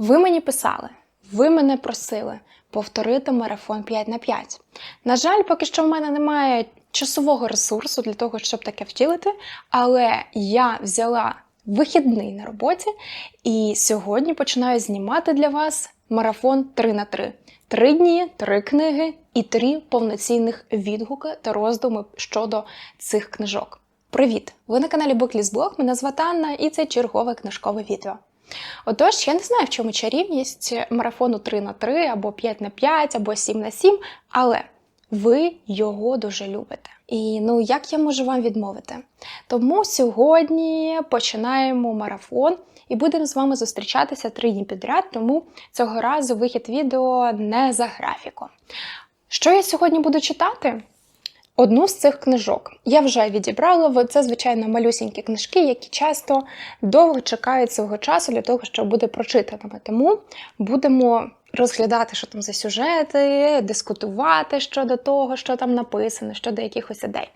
Ви мені писали, ви мене просили повторити марафон 5 на 5. На жаль, поки що в мене немає часового ресурсу для того, щоб таке втілити, але я взяла вихідний на роботі і сьогодні починаю знімати для вас марафон 3 на 3. Три дні, три книги і три повноцінних відгуки та роздуми щодо цих книжок. Привіт! Ви на каналі Буклісблог, мене звати Анна і це чергове книжкове відео. Отож, я не знаю, в чому чарівність марафону 3 на 3 або 5 на 5 або 7 на 7, але ви його дуже любите. І ну як я можу вам відмовити? Тому сьогодні починаємо марафон і будемо з вами зустрічатися три дні підряд, тому цього разу вихід відео не за графіком. Що я сьогодні буду читати? Одну з цих книжок я вже відібрала. Це, звичайно, малюсінькі книжки, які часто довго чекають свого часу для того, щоб бути прочитаними. Тому будемо розглядати, що там за сюжети, дискутувати щодо того, що там написано, щодо якихось ідей.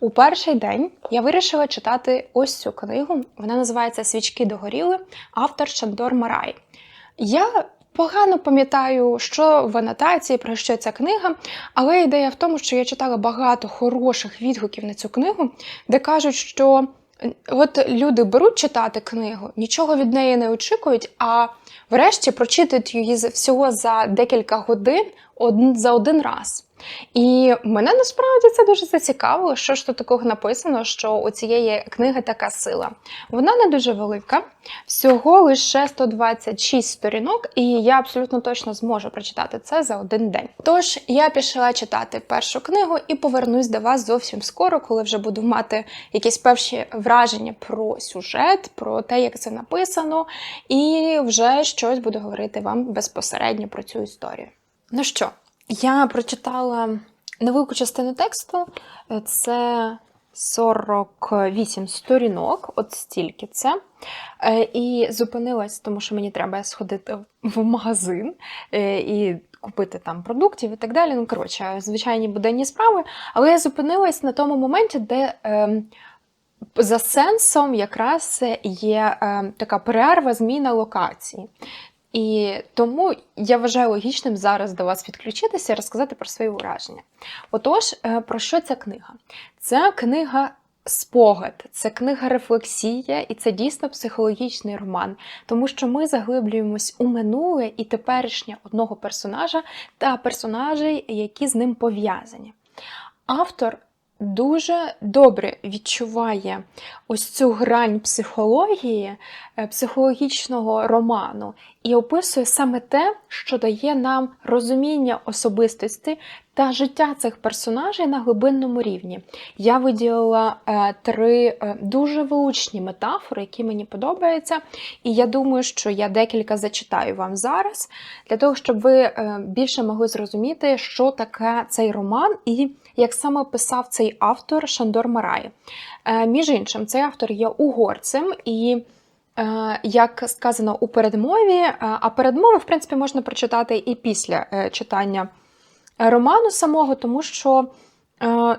У перший день я вирішила читати ось цю книгу. Вона називається Свічки догоріли, автор Шандор Марай. Я Погано пам'ятаю, що в анотації про що ця книга, але ідея в тому, що я читала багато хороших відгуків на цю книгу, де кажуть, що от люди беруть читати книгу, нічого від неї не очікують, а врешті прочитають її всього за декілька годин за один раз. І мене насправді це дуже зацікавило, що ж тут такого написано, що у цієї книги така сила. Вона не дуже велика, всього лише 126 сторінок, і я абсолютно точно зможу прочитати це за один день. Тож я пішла читати першу книгу і повернусь до вас зовсім скоро, коли вже буду мати якісь перші враження про сюжет, про те, як це написано, і вже щось буду говорити вам безпосередньо про цю історію. Ну що, я прочитала невелику частину тексту, це 48 сторінок, от стільки це. І зупинилась, тому що мені треба сходити в магазин і купити там продуктів і так далі. Ну, коротше, звичайні буденні справи. Але я зупинилась на тому моменті, де. За сенсом якраз є е, така перерва, зміна локації. І тому я вважаю логічним зараз до вас відключитися і розказати про свої враження. Отож, про що ця книга? Це книга спогад, це книга рефлексія, і це дійсно психологічний роман, тому що ми заглиблюємось у минуле і теперішнє одного персонажа та персонажей, які з ним пов'язані. Автор дуже добре відчуває ось цю грань психології, психологічного роману і описує саме те, що дає нам розуміння особистості та життя цих персонажей на глибинному рівні. Я виділила е, три е, дуже влучні метафори, які мені подобаються. І я думаю, що я декілька зачитаю вам зараз, для того, щоб ви е, більше могли зрозуміти, що таке цей роман і як саме писав цей автор Шандор Марай. Е, між іншим, цей автор є угорцем і. Е, як сказано у передмові, е, а передмову, в принципі, можна прочитати і після читання роману самого, тому що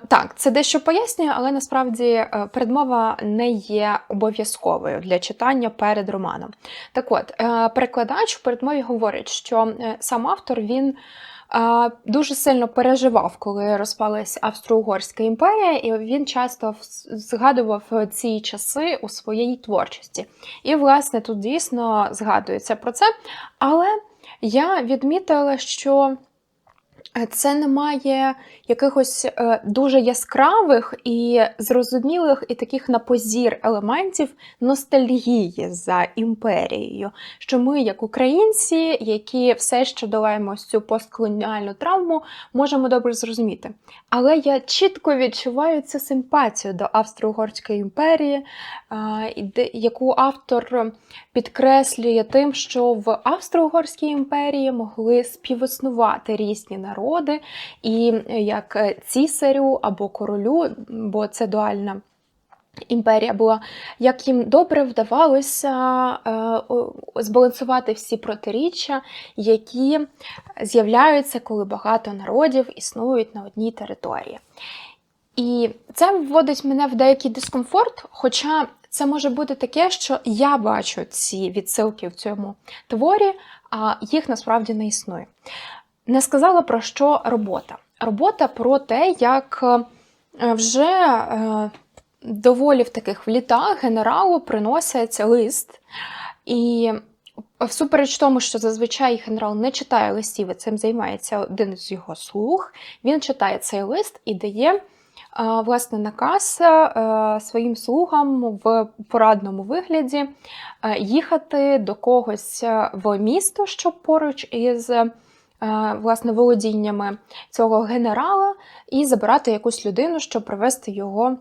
так, це дещо пояснює, але насправді передмова не є обов'язковою для читання перед романом. Так от, перекладач в передмові говорить, що сам автор він дуже сильно переживав, коли розпалась Австро-Угорська імперія, і він часто згадував ці часи у своїй творчості. І, власне, тут дійсно згадується про це. Але я відмітила, що це не має якихось е, дуже яскравих і зрозумілих і таких на позір елементів ностальгії за імперією. Що ми, як українці, які все ще долаємо цю постколоніальну травму, можемо добре зрозуміти. Але я чітко відчуваю цю симпатію до Австро-Угорської імперії, яку автор підкреслює тим, що в Австро-Угорській імперії могли співіснувати різні народи, і як цісарю або королю, бо це дуальна. Імперія була, як їм добре вдавалося е, збалансувати всі протиріччя, які з'являються, коли багато народів існують на одній території. І це вводить мене в деякий дискомфорт, хоча це може бути таке, що я бачу ці відсилки в цьому творі, а їх насправді не існує. Не сказала про що робота. Робота про те, як е, вже е, доволі в таких влітах генералу приносять лист. І всупереч тому, що зазвичай генерал не читає листів, і цим займається один з його слуг, він читає цей лист і дає е, власне наказ своїм слугам в порадному вигляді їхати до когось в місто, що поруч із власне володіннями цього генерала, і забирати якусь людину, щоб привести його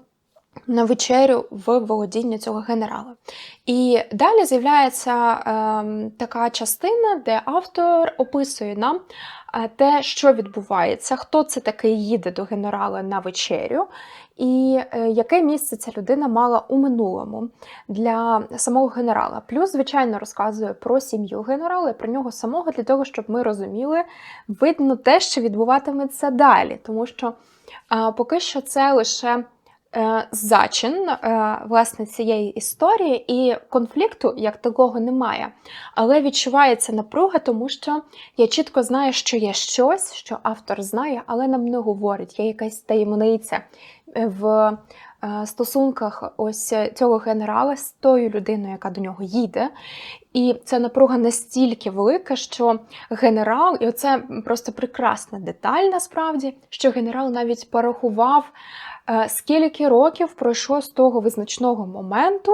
на вечерю в володіння цього генерала. І далі з'являється е, така частина, де автор описує нам е, те, що відбувається, хто це такий їде до генерала на вечерю, і е, яке місце ця людина мала у минулому для самого генерала. Плюс, звичайно, розказує про сім'ю генерала і про нього самого, для того, щоб ми розуміли, видно те, що відбуватиметься далі. Тому що е, поки що це лише. Е, зачин е, власне цієї історії, і конфлікту як такого немає. Але відчувається напруга, тому що я чітко знаю, що є щось, що автор знає, але нам не говорить. Є якась таємниця в стосунках ось цього генерала з тою людиною, яка до нього їде. І ця напруга настільки велика, що генерал, і це просто прекрасна деталь, насправді, що генерал навіть порахував. Е, скільки років пройшло з того визначного моменту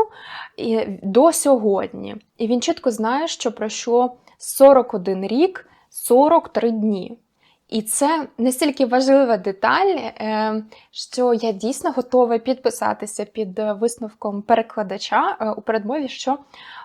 до сьогодні. І він чітко знає, що пройшло 41 рік, 43 дні. І це настільки важлива деталь, е, що я дійсно готова підписатися під висновком перекладача е, у передмові, що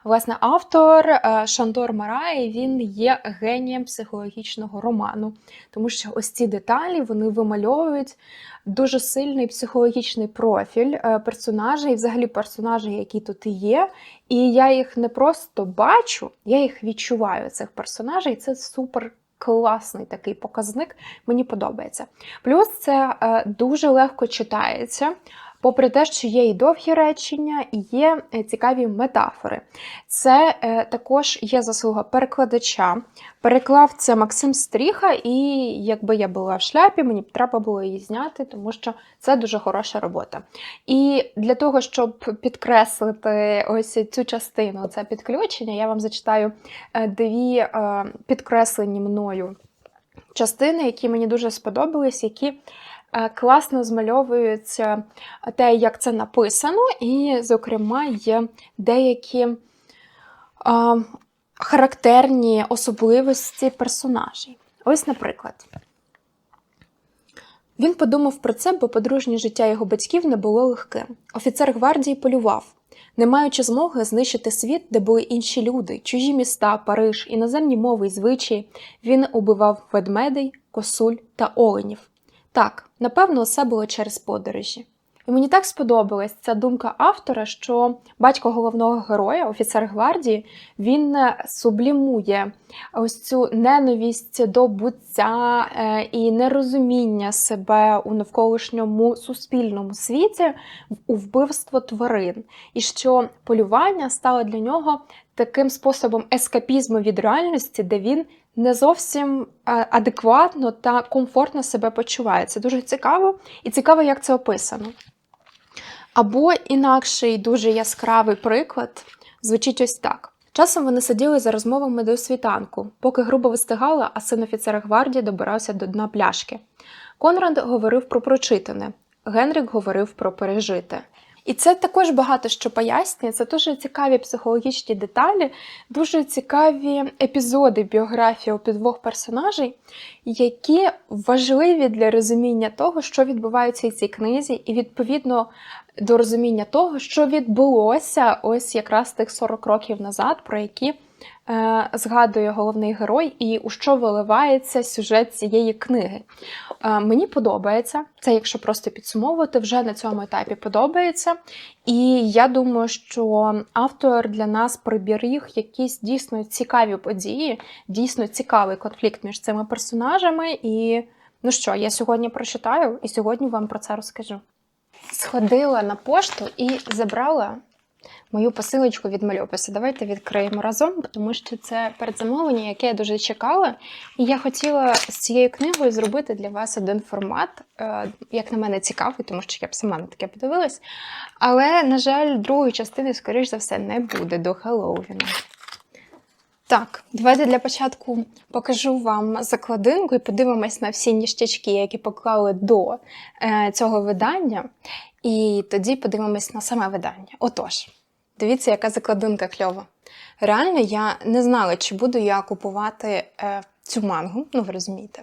власне автор Шандор Марай він є генієм психологічного роману, тому що ось ці деталі вони вимальовують дуже сильний психологічний профіль е, персонажей, і взагалі персонажей, які тут є. І я їх не просто бачу, я їх відчуваю, цих персонажей. Це супер. Класний такий показник, мені подобається. Плюс це е, дуже легко читається. Попри те, що є і довгі речення, і є е, цікаві метафори. Це е, також є заслуга перекладача. Переклав це Максим Стріха, і якби я була в шляпі, мені б треба було її зняти, тому що це дуже хороша робота. І для того, щоб підкреслити ось цю частину, це підключення, я вам зачитаю е, дві підкреслені мною частини, які мені дуже сподобались, які класно змальовується те, як це написано, і, зокрема, є деякі а, характерні особливості персонажей. Ось, наприклад. Він подумав про це, бо подружнє життя його батьків не було легким. Офіцер гвардії полював, не маючи змоги знищити світ, де були інші люди, чужі міста, Париж, іноземні мови й звичаї, він убивав ведмедей, косуль та оленів. Так, напевно, усе було через подорожі. І мені так сподобалась ця думка автора, що батько головного героя, офіцер гвардії, він е, сублімує ось цю ненависть до буття е, і нерозуміння себе у навколишньому суспільному світі у вбивство тварин, і що полювання стало для нього таким способом ескапізму від реальності, де він не зовсім е, адекватно та комфортно себе почуває. Це дуже цікаво і цікаво, як це описано. Або інакший дуже яскравий приклад звучить ось так. Часом вони сиділи за розмовами до світанку, поки грубо вистигала, а син офіцера гвардії добирався до дна пляшки. Конрад говорив про прочитане, Генрік говорив про пережите. І це також багато що пояснює. Це дуже цікаві психологічні деталі, дуже цікаві епізоди біографії у двох персонажей, які важливі для розуміння того, що відбувається в цій книзі, і відповідно до розуміння того, що відбулося ось якраз тих 40 років назад, про які. Е, згадує головний герой і у що виливається сюжет цієї книги. Е, мені подобається, це, якщо просто підсумовувати, вже на цьому етапі подобається. І я думаю, що автор для нас приберіг якісь дійсно цікаві події, дійсно цікавий конфлікт між цими персонажами. І ну що, я сьогодні прочитаю і сьогодні вам про це розкажу. Сходила на пошту і забрала мою посилочку від мальопису. Давайте відкриємо разом, тому що це передзамовлення, яке я дуже чекала. І я хотіла з цією книгою зробити для вас один формат, е, як на мене, цікавий, тому що я б сама на таке подивилась. Але, на жаль, другої частини, скоріш за все, не буде до Хеллоуіна. Так, давайте для початку покажу вам закладинку і подивимось на всі ніштячки, які поклали до е, цього видання. І тоді подивимось на саме видання. Отож, дивіться, яка закладинка кльова. Реально, я не знала, чи буду я купувати е, цю мангу, ну ви розумієте,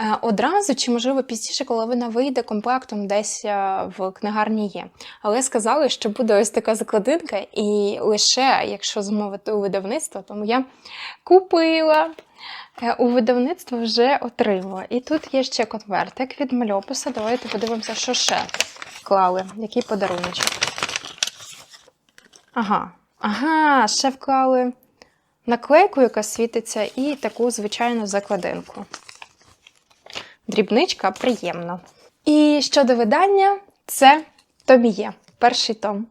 е, одразу, чи, можливо, пізніше, коли вона вийде комплектом, десь е, в книгарні є. Але сказали, що буде ось така закладинка, і лише якщо замовити у видавництво, тому я купила. Е, У видавництво вже отримала. І тут є ще конвертик від мальописа. Давайте подивимося, що ще вклали, який подаруночок. Ага, ага, ще вклали наклейку, яка світиться, і таку звичайну закладинку. Дрібничка приємна. І щодо видання, це Томіє, перший том.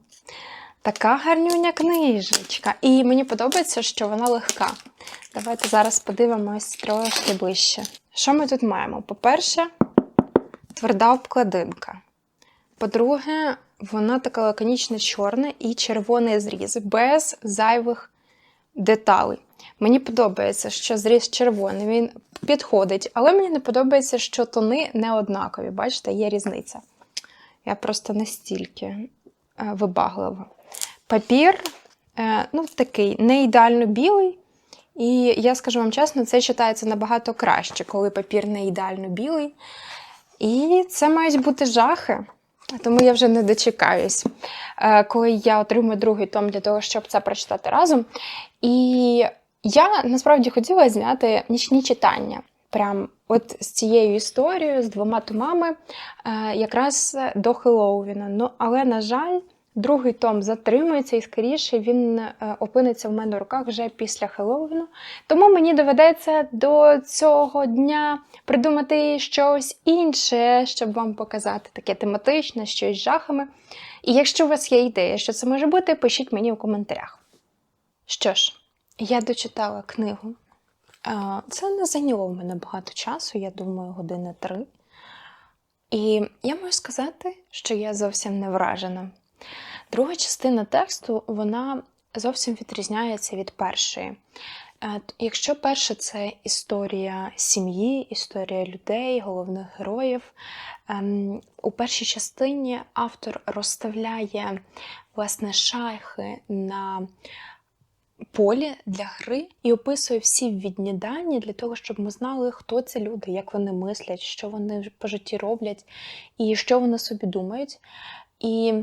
Така гарнюня книжечка. І мені подобається, що вона легка. Давайте зараз подивимось трошки ближче. Що ми тут маємо? По-перше, тверда обкладинка. По-друге, вона така лаконічно чорна і червоний зріз, без зайвих деталей. Мені подобається, що зріз червоний, він підходить, але мені не подобається, що тони не однакові. Бачите, є різниця. Я просто настільки е, вибаглива. Папір е, ну, такий не ідеально білий. І я скажу вам чесно, це читається набагато краще, коли папір не ідеально білий. І це мають бути жахи. Тому я вже не дочекаюсь, е, коли я отримую другий том для того, щоб це прочитати разом. І я насправді хотіла зняти нічні читання. Прям от з цією історією, з двома томами, е, якраз до Хеллоуіна. Ну, але, на жаль, другий том затримується, і скоріше він е, опиниться в мене в руках вже після Хеллоуіну. Тому мені доведеться до цього дня придумати щось інше, щоб вам показати таке тематичне, щось з жахами. І якщо у вас є ідея, що це може бути, пишіть мені у коментарях. Що ж, я дочитала книгу. Е, Це не зайняло в мене багато часу, я думаю, години три. І я можу сказати, що я зовсім не вражена. Друга частина тексту вона зовсім відрізняється від першої. Е, Якщо перша це історія сім'ї, історія людей, головних героїв, ем, у першій частині автор розставляє власне шайхи на полі для гри і описує всі відні дані для того, щоб ми знали, хто це люди, як вони мислять, що вони по житті роблять і що вони собі думають. І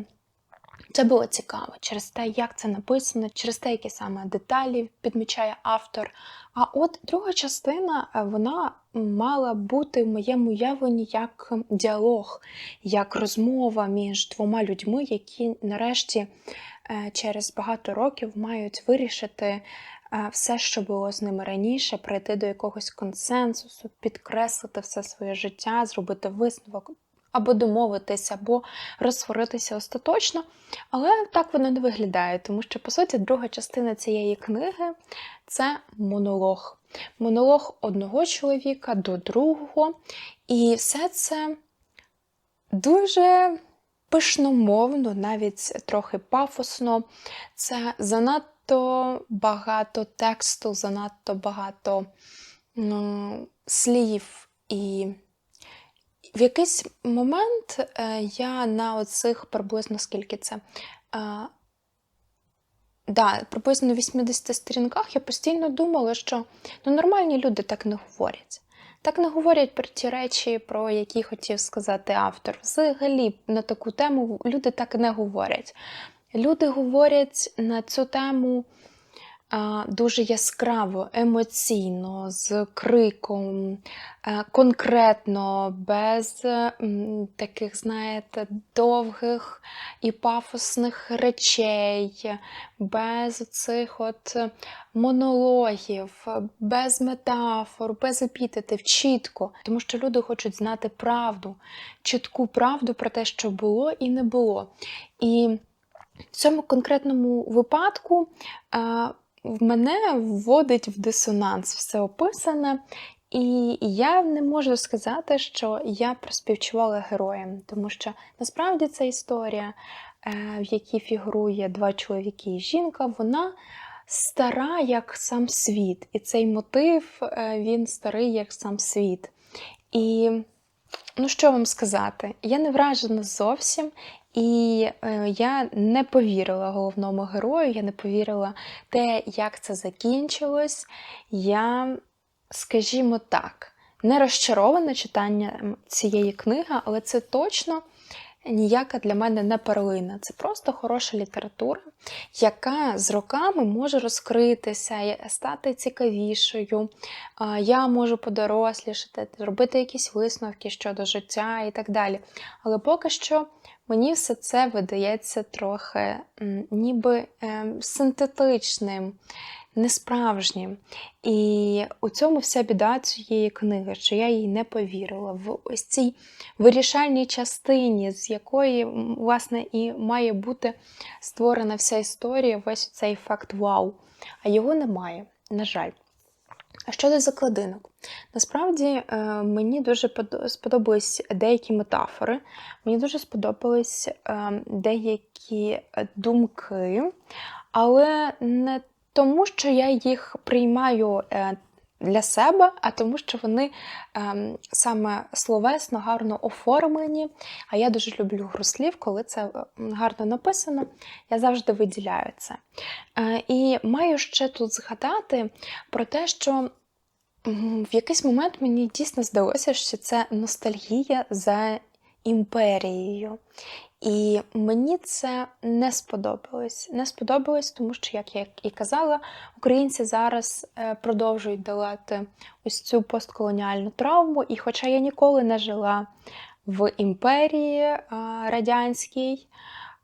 це було цікаво через те, як це написано, через те, які саме деталі підмічає автор. А от друга частина е, вона мала бути в моєму уявленні як діалог, як розмова між двома людьми, які нарешті е, через багато років мають вирішити е, все, що було з ними раніше, прийти до якогось консенсусу, підкреслити все своє життя, зробити висновок. Або домовитися, або розсваритися остаточно. Але так воно не виглядає, тому що, по суті, друга частина цієї книги це монолог. Монолог одного чоловіка до другого. І все це дуже пишномовно, навіть трохи пафосно. Це занадто багато тексту, занадто багато ну, слів і. В якийсь момент е, я на оцих приблизно скільки це. Е, да, приблизно на 80 сторінках я постійно думала, що ну, нормальні люди так не говорять. Так не говорять про ті речі, про які хотів сказати автор. Взагалі на таку тему люди так не говорять. Люди говорять на цю тему дуже яскраво, емоційно, з криком, е, конкретно, без таких, знаєте, довгих і пафосних речей, без цих от монологів, без метафор, без епітетів, чітко. Тому що люди хочуть знати правду, чітку правду про те, що було і не було. І В цьому конкретному випадку е, в мене вводить в дисонанс все описане, і я не можу сказати, що я проспівчувала героям, тому що насправді ця історія, е, в якій фігурує два чоловіки і жінка, вона стара як сам світ. І цей мотив е, він старий як сам світ. І ну що вам сказати? Я не вражена зовсім. І е, я не повірила головному герою, я не повірила те, як це закінчилось. Я, скажімо так, не розчарована читанням цієї книги, але це точно ніяка для мене не перлина. Це просто хороша література, яка з роками може розкритися, стати цікавішою. Я можу подорослішати, зробити якісь висновки щодо життя і так далі. Але поки що. Мені все це видається трохи ніби е, синтетичним, несправжнім. І у цьому вся біда цієї книги, що я їй не повірила. В ось цій вирішальній частині, з якої, власне, і має бути створена вся історія, весь цей факт вау. А його немає, на жаль. А щодо закладинок, насправді е, мені дуже сподобались деякі метафори, мені дуже сподобались е, деякі е, думки, але не тому, що я їх приймаю для себе, а тому, що вони е, саме словесно гарно оформлені. А я дуже люблю гру слів, коли це е, гарно написано, я завжди виділяю це. Е, І маю ще тут згадати про те, що в якийсь момент мені дійсно здалося, що це ностальгія за імперією. І мені це не сподобалось. Не сподобалось, тому що, як я і казала, українці зараз е, продовжують долати ось цю постколоніальну травму. І хоча я ніколи не жила в імперії е, радянській,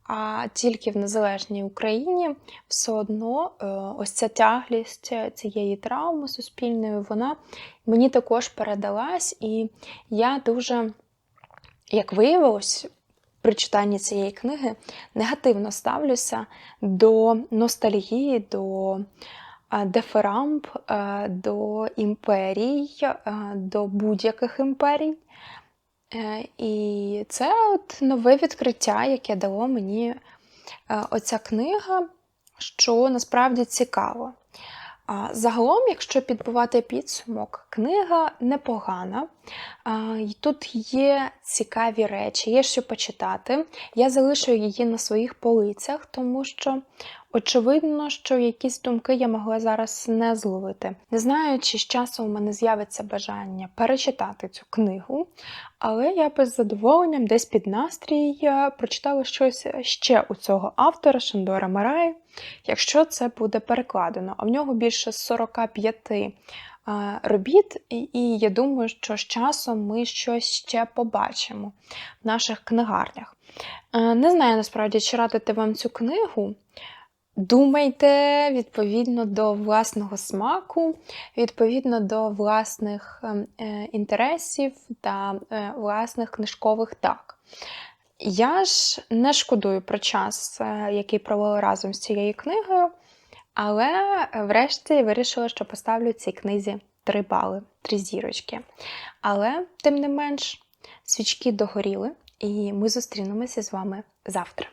а тільки в незалежній Україні, все одно е, ось ця тяглість цієї травми суспільної, вона мені також передалась, і я дуже, як виявилось, при читанні цієї книги негативно ставлюся до ностальгії, до е, е, до імперій, е, до будь-яких імперій. І це от нове відкриття, яке дало мені оця книга, що насправді цікаво. Загалом, якщо підбивати підсумок, книга непогана. Й Тут є цікаві речі, є що почитати. Я залишу її на своїх полицях, тому що очевидно, що якісь думки я могла зараз не зловити. Не знаю, чи з часом у мене з'явиться бажання перечитати цю книгу, але я би з задоволенням десь під настрій е, прочитала щось ще у цього автора Шандора Мараї, якщо це буде перекладено. А в нього більше 45 е, робіт, і, я думаю, що з часом ми щось ще побачимо в наших книгарнях. Е, Не знаю насправді, чи радити вам цю книгу. Думайте відповідно до власного смаку, відповідно до власних ем, е, інтересів та власних книжкових так. Я ж не шкодую про час, е, який провела разом з цією книгою, але е, врешті вирішила, що поставлю цій книзі 3 бали, 3 зірочки. Але, тим не менш, свічки догоріли, і ми зустрінемося з вами завтра.